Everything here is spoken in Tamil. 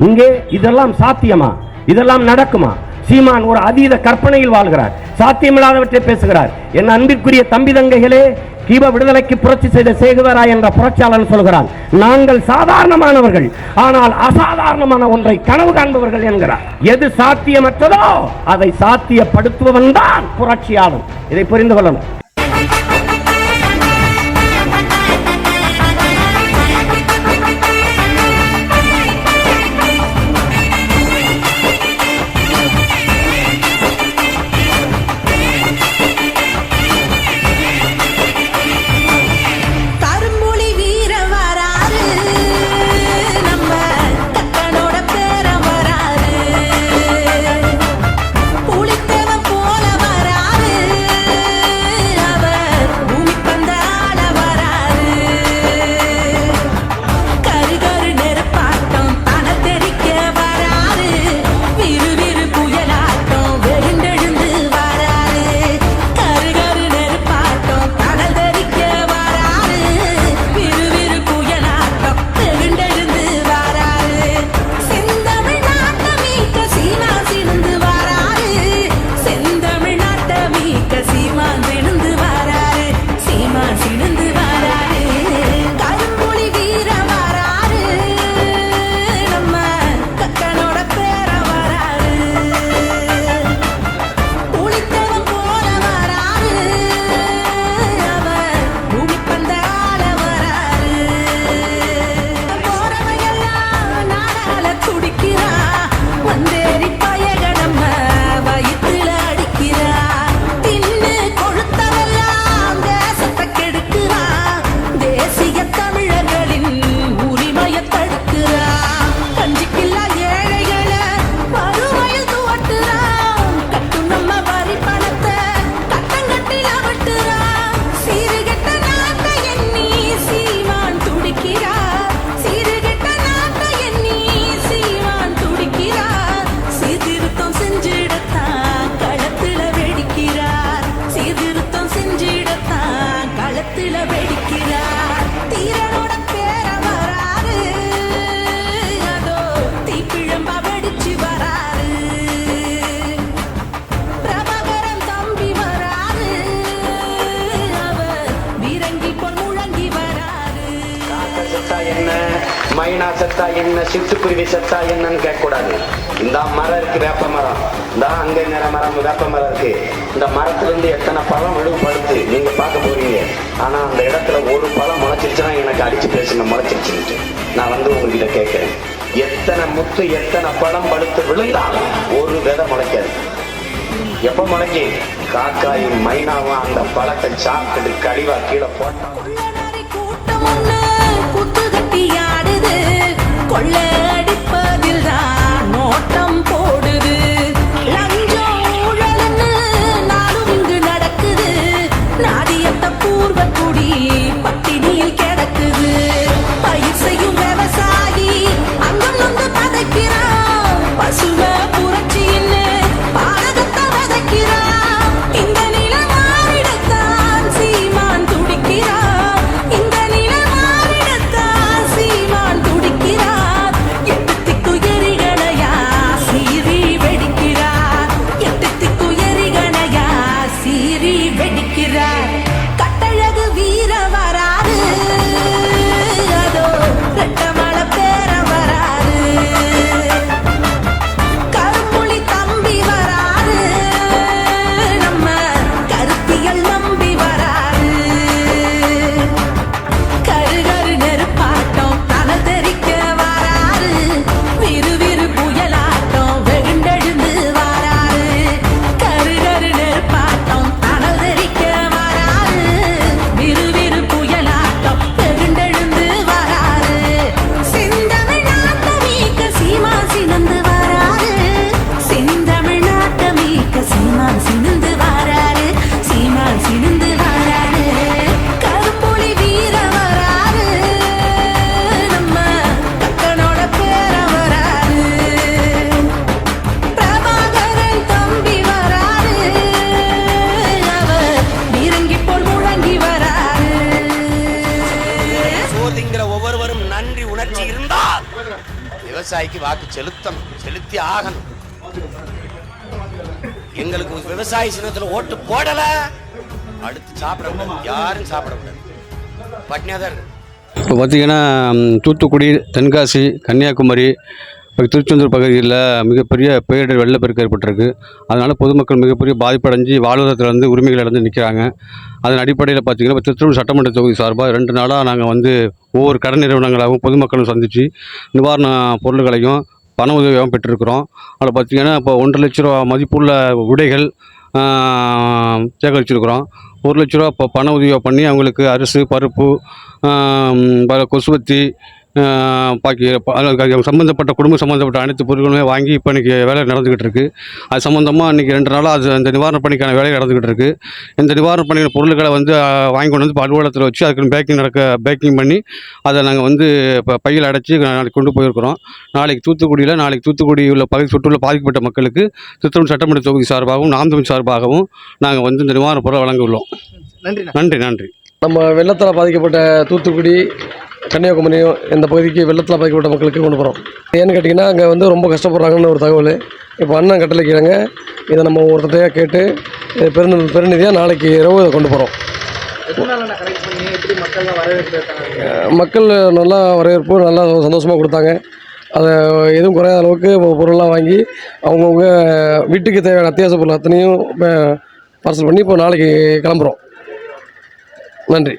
இங்கே இதெல்லாம் சாத்தியமா? இதெல்லாம் நடக்குமா? சீமான் ஒரு அதீத கற்பனையில் வாழ்கிறார். சாத்தியமில்லாதவற்றை பேசுகிறார். என் அன்பிற்குரிய தம்பி தங்கைகளே கீப விடுதலைக்கு புரட்சி செய்த சேகுவராய் என்ற புரட்சியாளன் சொல்கிறான். நாங்கள் சாதாரணமானவர்கள் ஆனால் அசாதாரணமான ஒன்றை கனவு காண்பவர்கள் என்கிறார். எது சாத்தியமற்றதோ அதை சாத்தியப்படுத்துபவன் தான் புரட்சியாளன். இதை புரிந்து கொள்ளணும். மைனா செத்தா என்ன? சிட்டுக்குருவி செத்தா என்னன்னு கேட்கக்கூடாது. இந்த மரம் இருக்கு வேப்ப மரம். இந்த அங்க நேர மரம் வேப்ப மரம் இருக்கு. இந்த மரத்துல இருந்து எத்தனை பழம் விழுப்படுத்து நீங்க பார்க்க போறீங்க. ஆனா அந்த இடத்துல ஒரு பழம் முளைச்சிருச்சுன்னா எனக்கு அடிச்சு பேசுங்க முளைச்சிருச்சுன்ட்டு. நான் வந்து உங்ககிட்ட கேட்கிறேன். எத்தனை முத்து எத்தனை பழம் படுத்து விழுந்தாலும் ஒரு விதை முளைக்காது. எப்ப முளைக்கி காக்காயும் மைனாவும் அந்த பழத்தை சாப்பிட்டு கழிவா கீழே போட்டாலும் பூர்வ குடி பட்டினியில் கே விவசாயிக்கு வாக்கு செலுத்தணும் செலுத்தி ஆகணும். எங்களுக்கு விவசாய சின்னத்துல ஓட்டு போடல. அடுத்து சாப்பிட கூடாது. யாரும் சாப்பிட முடியாது தான் இருக்கு. இப்போ பார்த்தீங்கன்னா தூத்துக்குடி தென்காசி கன்னியாகுமரி திருச்செந்தூர் பகுதியில் மிகப்பெரிய பேரிடர் வெள்ளப்பெருக்கு ஏற்பட்டிருக்கு. அதனால் பொதுமக்கள் மிகப்பெரிய பாதிப்படைஞ்சு வாழ்வாதாரத்தில் வந்து உரிமைகள் இழந்து நிற்கிறாங்க அதன் அடிப்படையில் பார்த்தீங்கன்னா இப்போ திருச்செந்தூர் சட்டமன்ற தொகுதி சார்பாக ரெண்டு நாளாக நாங்கள் வந்து ஒவ்வொரு கடன் நிறுவனங்களாகவும் பொதுமக்களும் சந்தித்து நிவாரண பொருள்களையும் பண உதவியாகவும் பெற்றிருக்கிறோம். அதில் பார்த்தீங்கன்னா இப்போ ஒன்றரை லட்ச ரூபா மதிப்புள்ள உடைகள் சேகரிச்சிருக்கிறோம். ஒரு லட்ச ரூபா இப்போ பண உதவியாக பண்ணி அவங்களுக்கு அரிசி பருப்பு கொசுவத்தி பாக்கி சம்மந்தப்பட்ட குடும்பம் சம்மந்தப்பட்ட அனைத்து பொருட்களுமே வாங்கி இப்போ இன்றைக்கி வேலை நடந்துக்கிட்டு இருக்குது அது சம்மந்தமாக இன்றைக்கி ரெண்டு நாளாக அது அந்த நிவாரணப் பணிக்கான வேலை நடந்துக்கிட்டு இருக்குது இந்த நிவாரணப் பணிக்கான பொருட்களை வந்து வாங்கி கொண்டு வந்து அலுவலகத்தில் வச்சு அதுக்கு பேக்கிங் நடக்க பேக்கிங் பண்ணி அதை நாங்கள் வந்து இப்போ பையில் அடைச்சி நாளைக்கு கொண்டு போயிருக்கிறோம். நாளைக்கு தூத்துக்குடியில் நாளைக்கு தூத்துக்குடி உள்ள பகுதி சுற்றுலா பாதிக்கப்பட்ட மக்களுக்கு சித்தூர் சட்டமன்ற தொகுதி சார்பாகவும் நாம் தமிழ் சார்பாகவும் நாங்கள் வந்து இந்த நிவாரணப் பொருளை வழங்க உள்ளோம். நன்றி நன்றி நன்றி. நம்ம வெள்ளத்தால் பாதிக்கப்பட்ட தூத்துக்குடி கன்னியாகுமரி இந்த பகுதிக்கு வெள்ளத்தால் பாதிக்கப்பட்ட மக்களுக்கு கொண்டு போகிறோம் ஏன்னு கேட்டிங்கன்னா அங்கே வந்து ரொம்ப கஷ்டப்படுறாங்கன்னு ஒரு தகவல். இப்போ அண்ணன் கட்டளைக்கிறாங்க இதை நம்ம ஒருத்தட்டையாக கேட்டு இதை பெரு பெருநிதியாக நாளைக்கு இரவு இதை கொண்டு போகிறோம் மக்கள் நல்லா வரவேற்பு நல்லா சந்தோஷமாக கொடுத்தாங்க. அதை எதுவும் குறையாத அளவுக்கு பொருள்லாம் வாங்கி அவங்கவுங்க வீட்டுக்கு தேவையான அத்தியாவசிய பொருள் அத்தனையும் பார்சல் பண்ணி இப்போ நாளைக்கு கிளம்புறோம். நன்றி.